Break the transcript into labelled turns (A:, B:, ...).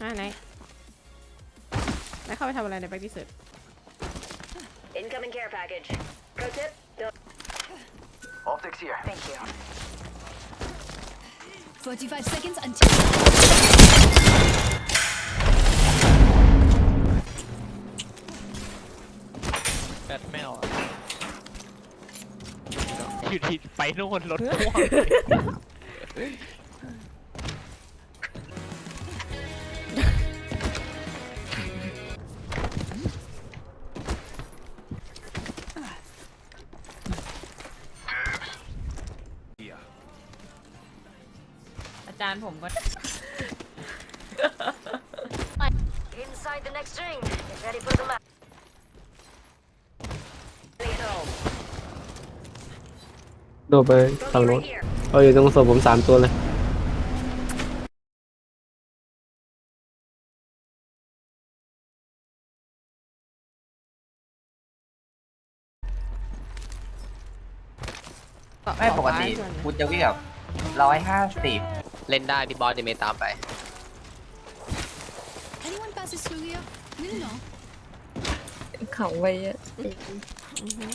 A: อะไหนไหนเข้าไปทำอะไรในแบ็กดิเซอร์
B: Incoming care package. Pro tip: don't.
C: Optics here.
B: Thank you.
D: 45 seconds until
E: แบทแมวอะอยู่ที่ไปนู่นรถพ่วง
A: จารย์ผมก็
B: Inside the next ring. Get ready for the match. Bring it home.
F: โดดไปฝั่ง
B: Bogey
F: โน้น
B: right here.
F: เอาอยู่ตรงศพผมสามตัวเลย
G: ไม่ปกติคุณจะวิ่งแบบร้อยห้าสิบ
H: เล่นได้พี่บอสเดี๋ยวเมย์ตามไป
D: anyone passes through here? No, no, no.
I: เขาไว้อะ
A: อือฮึ